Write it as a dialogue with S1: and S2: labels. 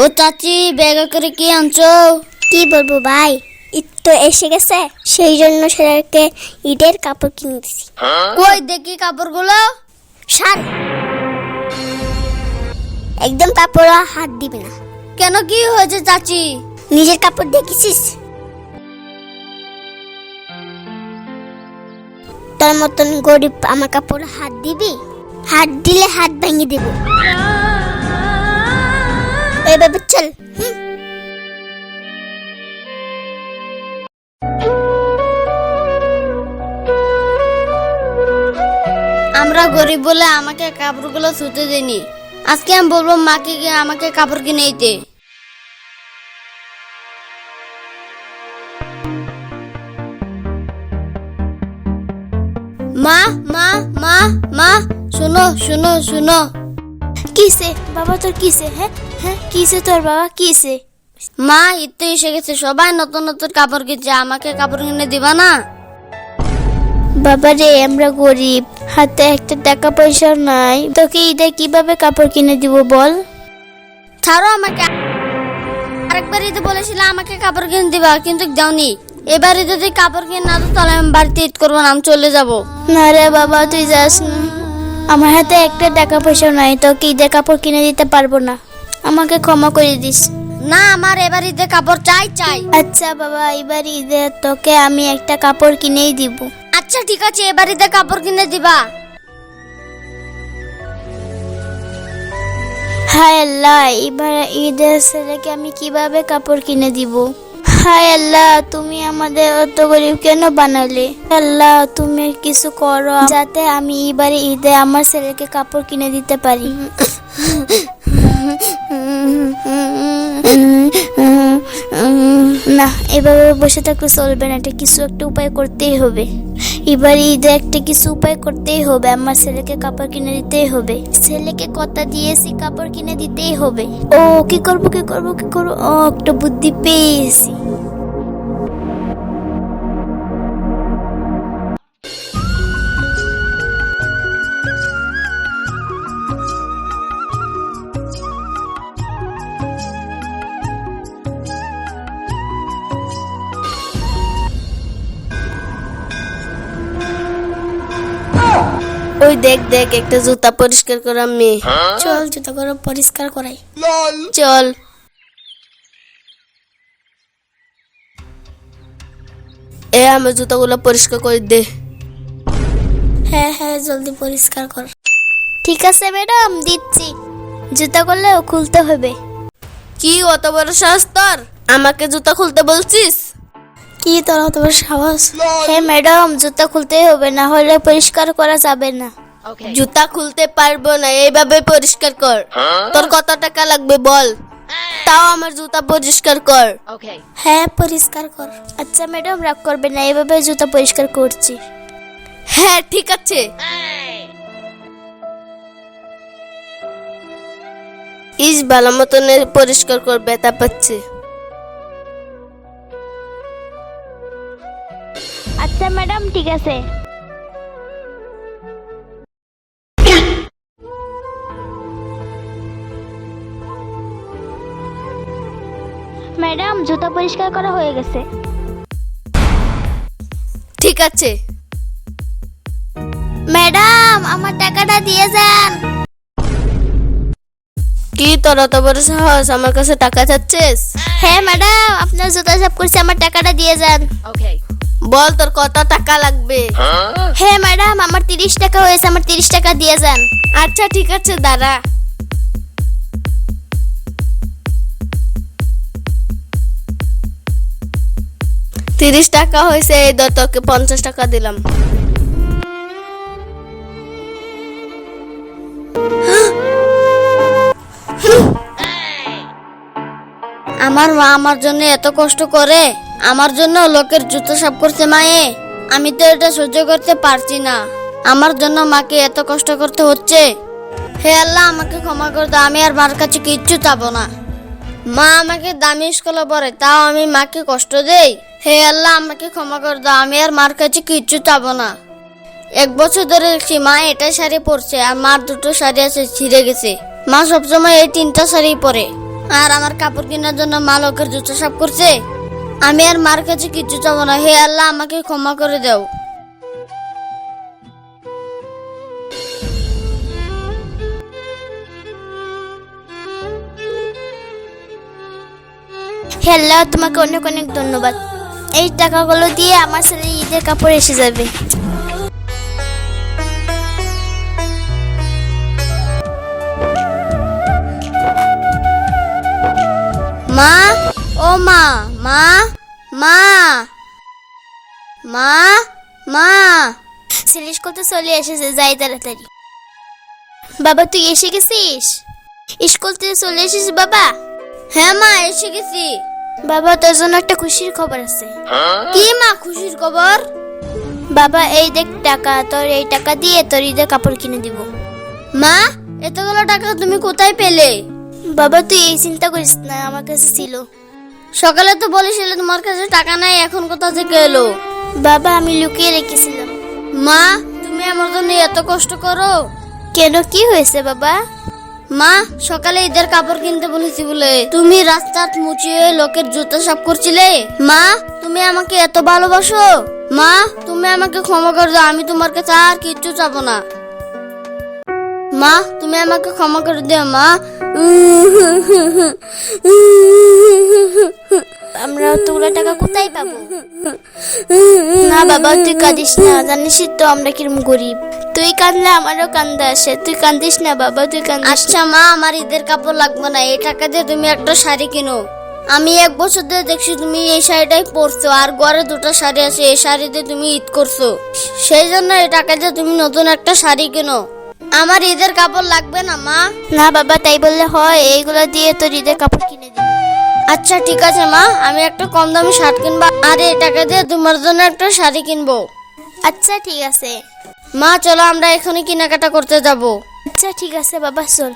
S1: ও চাচি ব্যাগ করে কি আনছো?
S2: কি বলব ভাই ঈদ তো এসে গেছে সেই জন্য সেটাকে ঈদের কাপড় কিনে দিছি।
S1: কই দেখি কাপড়গুলো?
S2: শান। একদম কাপড় হাত দিবি না।
S1: কেন কি হয়েছে চাচি?
S2: নিজের কাপড় দেখেছিস? তোর মতন গরিব আমার কাপড় হাত দিবি? হাত দিলে হাত ভেঙে দেব। চল। হুম।
S1: আমরা গরিব বলে আমাকে কাপড়গুলো ছুতে দেনি আজকে আমি বলব, মাকে গিয়ে আমাকে কাপড় কিনে দিতে। মা মা মা মা, শুনো শুনো শুনো।
S2: কিসে? বাবা তোর কিসে হ্যাঁ? হ্যাঁ কিসে তোর বাবা? কিসে?
S1: মা ঈদ তো এসে গেছে। সবাই নতুন নতুন কাপড় কিনছে। আমাকে কাপড় কিনে দিবা না?
S2: বাবা রে আমরা গরিব। হাতে একটা টাকা পয়সা নাই। তোকে ঈদে কীভাবে কাপড় কিনে দিব বল?
S1: ছাড়ো আমাকে। আরেকবার ঈদে বলেছিলে আমাকে কাপড় কিনে দিবা, কিন্তু দাওনি। এবারে যদি কাপড় কিনে না দাও, তাহলে আমি বাড়িতে ঈদ করব না, আমি চলে যাব।
S2: না রে বাবা, তুই যাস না। আমার হাতে একটা টাকা পয়সা নাই তোকে ঈদে কাপড় কিনে দিতে পারব না? আমাকে ক্ষমা করে দিস।
S1: না আমার এবার ঈদে কাপড় চাই চাই।
S2: আচ্ছা বাবা এবার ঈদে তোকে আমি একটা কাপড় কিনেই দিব।
S1: আচ্ছা ঠিক আছে এবার ঈদে কাপড় কিনে দিবা।
S2: হায় আল্লাহ এবার ঈদের ছেলেকে আমি কীভাবে কাপড় কিনে দিব? হায় আল্লাহ, তুমি আমাদের অত গরিব কেন বানালে? আল্লাহ, তুমি কিছু করো যাতে আমি এবারে ঈদে আমার ছেলেকে কাপড় কিনে দিতে পারি। না, এভাবে বসে থাকলে চলবে না, এটা কিছু একটা উপায় করতেই হবে। এবার ঈদে একটা কিছু উপায় করতেই হবে, আমার ছেলেকে কাপড় কিনে দিতেই হবে। ছেলেকে কথা দিয়েছি, কাপড় কিনে দিতেই হবে। ও, কি করব কি করব কি করব? ও, একটা বুদ্ধি পেয়েছি।
S1: ওই দেখ দেখ একটা জুতা পরিষ্কার করা মেয়ে।
S2: চল জুতা করে পরিষ্কার করাই।
S1: চল। এ আমার জুতাগুলো পরিষ্কার করে দে।
S2: হ্যাঁ হ্যাঁ জলদি পরিষ্কার কর। ঠিক আছে ম্যাডাম দিচ্ছি। জুতা করলেও খুলতে হবে।
S1: কি অত বড় সাহস তোর? আমাকে জুতা খুলতে বলছিস?
S2: কি তোর বড় সাহস? হ্যাঁ ম্যাডাম জুতা খুলতেই হবে না হলে পরিষ্কার করা যাবে না।
S1: জুতা খুলতে পারব না এইভাবে পরিষ্কার কর। তোর কত টাকা লাগবে বল? তাও আমার জুতা পরিষ্কার কর।
S2: হ্যাঁ পরিষ্কার কর। আচ্ছা ম্যাডাম রাগ করবে না এভাবে জুতা পরিষ্কার করছি।
S1: হ্যাঁ ঠিক আছে। ইস ভালো মতন পরিষ্কার কর ব্যথা পাচ্ছে।
S2: আচ্ছা ম্যাডাম ঠিক আছে। ম্যাডাম জুতা পরিষ্কার করা হয়ে গেছে।
S1: ঠিক আছে।
S2: ম্যাডাম আমার টাকাটা দিয়ে যান।
S1: কি তোর অত বড় সাহস? আমার কাছে টাকা চাচ্ছিস?
S2: হ্যাঁ ম্যাডাম আপনার জুতা সাফ করছে আমার টাকাটা দিয়ে যান।
S1: বল তোর কত টাকা লাগবে?
S2: হ্যাঁ? ম্যাডাম আমার তিরিশ টাকা হয়েছে আমার তিরিশ টাকা দিয়ে যান।
S1: আচ্ছা ঠিক আছে দাঁড়া। তিরিশ টাকা হয়েছে এই ধর তোকে পঞ্চাশ টাকা দিলাম। আমার মা আমার জন্য এত কষ্ট করে। আমার জন্য লোকের জুতো সাফ করছে মায়ে। আমি তো এটা সহ্য করতে পারছি না। আমার জন্য মাকে এত কষ্ট করতে হচ্ছে। হে আল্লাহ, আমাকে ক্ষমা করে দাও। আমি আর মার কাছে কিচ্ছু চাবো না। মা আমাকে দামি স্কুলে পড়ে, তাও আমি মাকে কষ্ট দেই। হে আল্লাহ, আমাকে ক্ষমা করে দাও। আমি আর মার কাছে কিচ্ছু চাবো না। এক বছর ধরে দেখছি মা এটা শাড়ি পরছে আর মার দুটো শাড়ি আছে, ছিঁড়ে গেছে। মা সবসময় এই তিনটা শাড়ি পরে। আর আমার কাপড় কেনার জন্য মা লোকের জুতো সাফ করছে। আমি আর মার কাছে কিচ্ছু চাবো না। হে আল্লাহ, আমাকে ক্ষমা করে দাও।
S2: হে আল্লাহ, তোমাকে অনেক অনেক ধন্যবাদ। এই টাকাগুলো দিয়ে আমার ছেলে ঈদের কাপড় এসে যাবে।
S1: মা ও মা মা মা মা মা।
S2: ছেলে স্কুল তো চলে এসেছে যাই তাড়াতাড়ি। বাবা তুই এসে গেছিস? স্কুল থেকে চলে এসেছিস বাবা?
S1: হ্যাঁ মা এসে গেছি।
S2: বাবা তোর জন্য একটা খুশির খবর আছে।
S1: কি মা খুশির খবর?
S2: বাবা এই দেখ টাকা তোর এই টাকা দিয়ে তোর ঈদের কাপড় কিনে দিব।
S1: মা এতগুলো টাকা তুমি কোথায় পেলে?
S2: বাবা তুই এই চিন্তা করিস না আমার কাছে ছিল।
S1: সকালে তো বলেছিলে তোমার কাছে টাকা নাই এখন কোথা থেকে এলো?
S2: বাবা আমি লুকিয়ে রেখেছিলাম।
S1: মা তুমি আমার জন্য এত কষ্ট করো?
S2: কেন? কি হয়েছে বাবা?
S1: মা সকালে ঈদের কাপড় কিনতে বলেছি বলে। তুমি রাস্তাত মুচিয়ে লোকের জুতো সাফ করছিলে? মা তুমি আমাকে এত ভালোবাসো? মা তুমি আমাকে ক্ষমা করে দাও আমি তোমার কাছে আর কিচ্ছু চাবো না। মা তুমি আমাকে ক্ষমা করে দিও মা।
S2: আমরা অতগুলো টাকা কোথায় পাবো? না বাবা তুই কাঁদিস না জানিস তো আমরা কিরম গরিব। তুই কাঁদলে আমারও কান্দা আসে তুই কান্দিস না বাবা তুই কান্দিস।
S1: আচ্ছা মা আমার ঈদের কাপড় লাগবে না এই টাকা দিয়ে তুমি একটা শাড়ি কিনো। আমি এক বছর ধরে দেখছি তুমি এই শাড়িটাই পরছো আর ঘরে দুটো শাড়ি আছে এই শাড়ি দিয়ে তুমি ঈদ করছ। সেই জন্য এই টাকা দিয়ে তুমি নতুন একটা শাড়ি কিনো। আমার ঈদের কাপড় লাগবে না মা।
S2: না বাবা তাই বললে হয়। এইগুলো দিয়ে তোর ঈদের কাপড় কিনে দিবি।
S1: আচ্ছা ঠিক আছে মা। আমি একটা কম দামি শার্ট কিনবো আর এই টাকা দিয়ে তোমার জন্য একটা শাড়ি কিনবো।
S2: আচ্ছা ঠিক আছে।
S1: মা চলো আমরা এখনই কেনাকাটা করতে যাব।
S2: আচ্ছা ঠিক আছে বাবা চল।